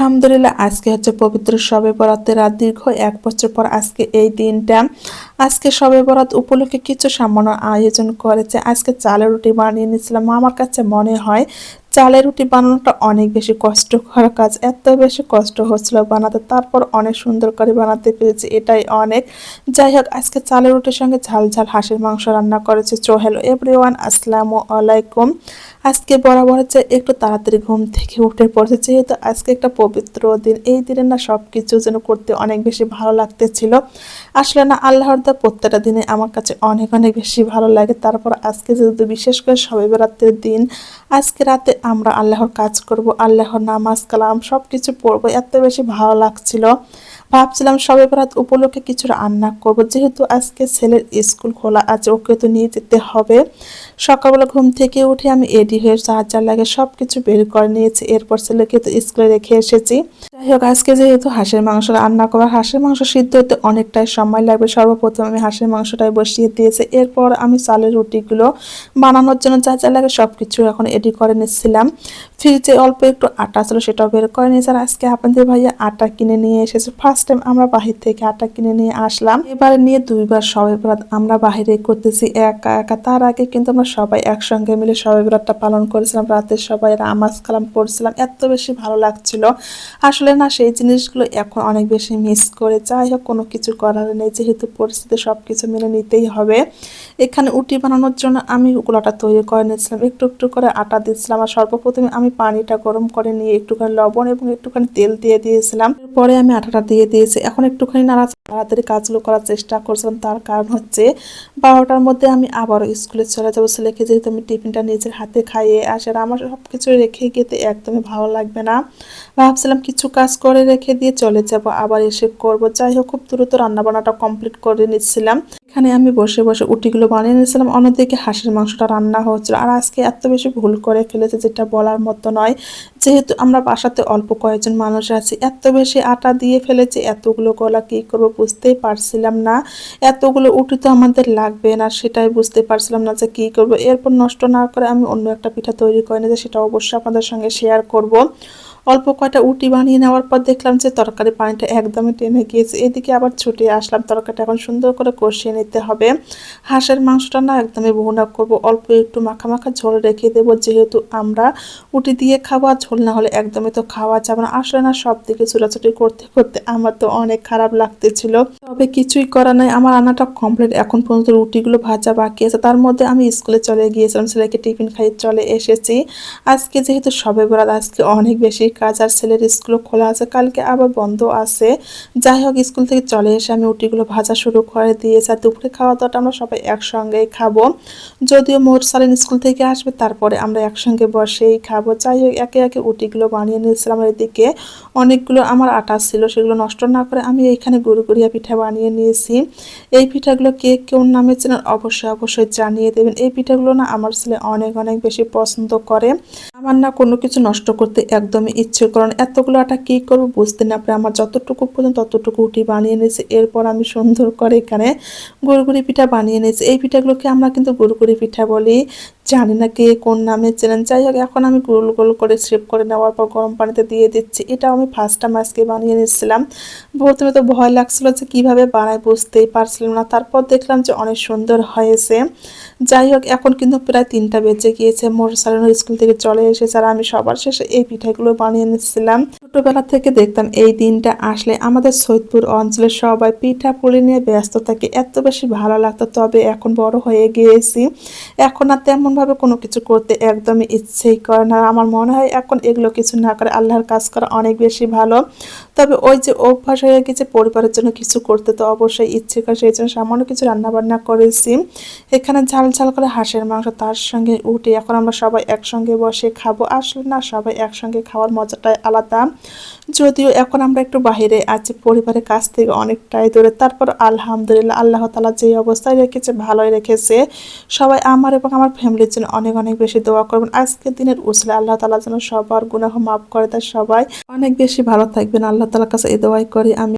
আলহামদুলিল্লাহ, আজকে হচ্ছে পবিত্র সবে বরাতের রাত দীর্ঘ এক বছর পর আজকে এই দিনটা। আজকে সবে বরাত উপলক্ষে কিছু সামান্য আয়োজন করেছে। আজকে চালের রুটি বানিয়ে নিয়েছিলাম। আমার কাছে মনে হয় চালের রুটি বানানোটা অনেক বেশি কষ্টকর কাজ, এত বেশি কষ্ট হচ্ছিল বানাতে। তারপর অনেক সুন্দর করে বানাতে পেরেছি, এটাই অনেক। যাই হোক, আজকে চালের রুটির সঙ্গে ঝাল ঝাল হাঁসের মাংস রান্না করেছে। চো হ্যালো এভরিওয়ান আসসালামু আলাইকুম। আজকে বরাবর হচ্ছে একটু তাড়াতাড়ি ঘুম থেকে উঠে পড়েছে, যেহেতু আজকে একটা পবিত্র দিন, এই দিনে না সব কিছু যেন করতে অনেক বেশি ভালো লাগতেছিল। আসলে না, আল্লাহর দা প্রত্যেকটা দিনে আমার কাছে অনেক অনেক বেশি ভালো লাগে। তারপর আজকে যেহেতু বিশেষ করে সবে বেড়াতের দিন, আজকে রাতে আমরা আল্লাহর কাজ করব, আল্লাহর নামাজ, কালাম সব কিছু পড়ব। এত বেশি ভালো লাগছিল। ভাবছিলাম সবে বরাত উপলক্ষে কিছু রান্না করব। যেহেতু আজকে ছেলের স্কুল খোলা আছে, ওকে তো নিয়ে যেতে হবে। সকালবেলা ঘুম থেকে উঠে আমি এডি হয়ে সাহায্য লাগে সব কিছু বের করে নিয়েছি। এরপর ছেলেকে তো স্কুলে রেখে এসেছি। যাই হোক, আজকে যেহেতু হাঁসের মাংস রান্না করা, হাঁসের মাংস সিদ্ধ হতে অনেকটাই সময় লাগবে। সর্বপ্রথম আমি হাঁসের মাংসটাই বসিয়ে দিয়েছি। এরপর আমি চালের রুটিগুলো বানানোর জন্য যা যা লাগে সব কিছু এখন এডি করে নিচ্ছিলাম ফ্রিজে অল্প একটু আটা ছিল সেটাও বের করে নিয়েছি আর আজকে আপনাদের ভাইয়া আটা কিনে নিয়ে এসেছে। ফার্স্ট টাইম আমরা বাহির থেকে আটা কিনে নিয়ে আসলাম। এবারে নিয়ে দুইবার সবাই বরাত আমরা বাহিরে করতেছি একা একা। তার আগে কিন্তু আমরা সবাই একসঙ্গে মিলে সবাই বরাতটা পালন করেছিলাম। রাতে সবাই নামাজ কালাম পড়ছিলাম। এত বেশি ভালো লাগছিল। আসলে না, সেই জিনিসগুলো এখন অনেক বেশি মিস করে। যাই হোক, কোনো কিছু করার নেই। যেহেতু পরিস্থিতি সব কিছু মেনে নিতেই হবে। এখানে উটি বানানোর জন্য আমি গোলাটা তৈরি করে নিয়েছিলাম। একটু একটু করে আটা দিচ্ছিলাম আর সর্বপ্রথমে আমি পানিটা গরম করে নিয়ে একটুখানি লবণ এবং একটুখানি তেল দিয়ে দিয়েছিলাম। পরে আমি আটাটা দিয়ে দিয়েছি। এখন একটুখানি নাড়া তাড়াতাড়ি কাজগুলো করার চেষ্টা করছিলাম। তার কারণ হচ্ছে বারোটার মধ্যে আমি আবারও স্কুলে চলে যাব। ছেলেকে যেহেতু আমি টিফিনটা নিজের হাতে খাইয়ে আসার আমার সব কিছু রেখে গেতে একদমই ভালো লাগবে না। ভাবছিলাম কিছু কাজ করে রেখে দিয়ে চলে যাব। আবার এসে করব। যাই হোক, খুব দ্রুত রান্নাবান্নাটা কমপ্লিট করে নিচ্ছিলাম। এখানে আমি বসে বসে উটিগুলো বানিয়ে নিয়েছিলাম। অন্যদিকে হাঁসের মাংসটা রান্না হচ্ছিল। আর আজকে এত বেশি ভুল করে ফেলেছে যেটা বলার মতো নয়। যেহেতু আমরা বাসাতে অল্প কয়েকজন মানুষ আছি, এত বেশি আটা দিয়ে ফেলেছি, এতগুলো গলা কী করব বুঝতেই পারছিলাম না। এতগুলো উটি তো আমাদের লাগবে না, সেটাই বুঝতে পারছিলাম না যে কী করব। এরপর নষ্ট না করে আমি অন্য একটা পিঠা তৈরি করে নিয়েছি, সেটা অবশ্যই আপনাদের সঙ্গে শেয়ার করব। অল্প কয়টা উটি বানিয়ে নেওয়ার পর দেখলাম যে তরকারি পানিটা একদমই টেনে গিয়েছে। এদিকে আবার ছুটে আসলাম। তরকারিটা এখন সুন্দর করে কষিয়ে নিতে হবে। হাঁসের মাংসটা না একদমই ভুনা করব। অল্প একটু মাখা মাখা ঝোল রেখে দেবো। যেহেতু আমরা উটি দিয়ে খাব আর ঝোল না হলে একদমই তো খাওয়া যাবে না। আসলে না সব দিকে চুলাচুটি করতে করতে আমার তো অনেক খারাপ লাগতেছিল। তবে কিছুই করা নাই। আমার রান্নাটা কমপ্লিট। এখন পর্যন্ত রুটিগুলো ভাজা বাকি আছে। তার মধ্যে আমি স্কুলে চলে গিয়েছিলাম। ছেলেকে টিফিন খাইয়ে চলে এসেছি। আজকে যেহেতু সবে বেড়াত আজকে অনেক বেশি কাজ আর ছেলের স্কুলও খোলা আছে, কালকে আবার বন্ধ আছে। যাই হোক, স্কুল থেকে চলে এসে আমি উটিগুলো ভাজা শুরু করে দিয়েছি আর দুপুরে খাওয়া দাওয়াটা আমরা সবাই একসঙ্গেই খাব। যদিও মোট সালেন স্কুল থেকে আসবে, তারপরে আমরা একসঙ্গে বসেই খাব। যাই হোক, একে একে উটিগুলো বানিয়ে নিয়েছিলাম এদিকে অনেকগুলো আমার আটা ছিল, সেগুলো নষ্ট না করে আমি এইখানে গুড়গুড়িয়া পিঠা বানিয়ে নিয়েছি। এই পিঠাগুলো কে কেউ নামে চেনেন অবশ্যই অবশ্যই জানিয়ে দেবেন। এই পিঠাগুলো না আমার ছেলে অনেক অনেক বেশি পছন্দ করে। আমার না কোনো কিছু নষ্ট করতে একদমই ইচ্ছে কারণ এতগুলো আটা কী করব বুঝতে না পারে আমার যতটুকু পর্যন্ত ততটুকু উঠি বানিয়ে নিয়েছি। এরপর আমি সুন্দর করে এখানে গুড়গুড়ি পিঠা বানিয়ে নিয়েছি। এই পিঠাগুলোকে আমরা কিন্তু গুড়গুড়ি পিঠা বলি। জানি না কে কোন নামে চেনেন যাই হোক, এখন আমি গোল গোল করে শেপ করে নেওয়ার পর গরম পানিতে দিয়ে দিচ্ছি। এটাও আমি ফার্স্ট টাইম আজকে বানিয়ে নিচ্ছিলাম প্রথমে তো ভয় লাগছিল যে কীভাবে বানায় বুঝতেই পারছিলাম না। তারপর দেখলাম যে অনেক সুন্দর হয়েছে। যাই হোক, এখন কিন্তু প্রায় তিনটা বেজে গিয়েছে। সালানো স্কুল থেকে চলে এসেছে আর আমি সবার শেষে এই পিঠাগুলো বানিয়ে নিচ্ছিলাম ছোটোবেলা থেকে দেখতাম এই দিনটা আসলে আমাদের সৈয়দপুর অঞ্চলের সবাই পিঠা পুলি নিয়ে ব্যস্ত থাকে। এত বেশি ভালো লাগতো, তবে এখন বড় হয়ে গিয়েছি। এখন আর তেমনভাবে কোনো কিছু করতে একদমই ইচ্ছেই করে না। আমার মনে হয় এখন এগুলো কিছু না করে আল্লাহর কাজ করা অনেক বেশি ভালো। তবে ওই যে অভ্যাস হয়ে গেছে, পরিবারের জন্য কিছু করতে তো অবশ্যই ইচ্ছে করে। সেই জন্য সামান্য কিছু রান্নাবান্না করেছি। এখানে ঝাল ঝাল করে হাঁসের মাংস তার সঙ্গে উঠে এখন আমরা সবাই একসঙ্গে বসে খাব। আসলে না, সবাই একসঙ্গে খাওয়ার মজাটাই আলাদা। যদিও এখন আমরা একটু বাহিরে আছি, পরিবারের কাছ থেকে অনেকটাই দূরে। তারপর আলহামদুলিল্লাহ, আল্লাহ তালা যে অবস্থায় রেখেছে, ভালোই রেখেছে। সবাই আমার এবং আমার ফ্যামিলির জন্য অনেক অনেক বেশি দোয়া করবেন। আজকের দিনের উসলে আল্লাহ তালা যেন সবার গুনাহ মাফ করে দেয় সবাই। অনেক বেশি ভালো থাকবেন। আল্লাহ তালার কাছে এই দোয়াই করি আমি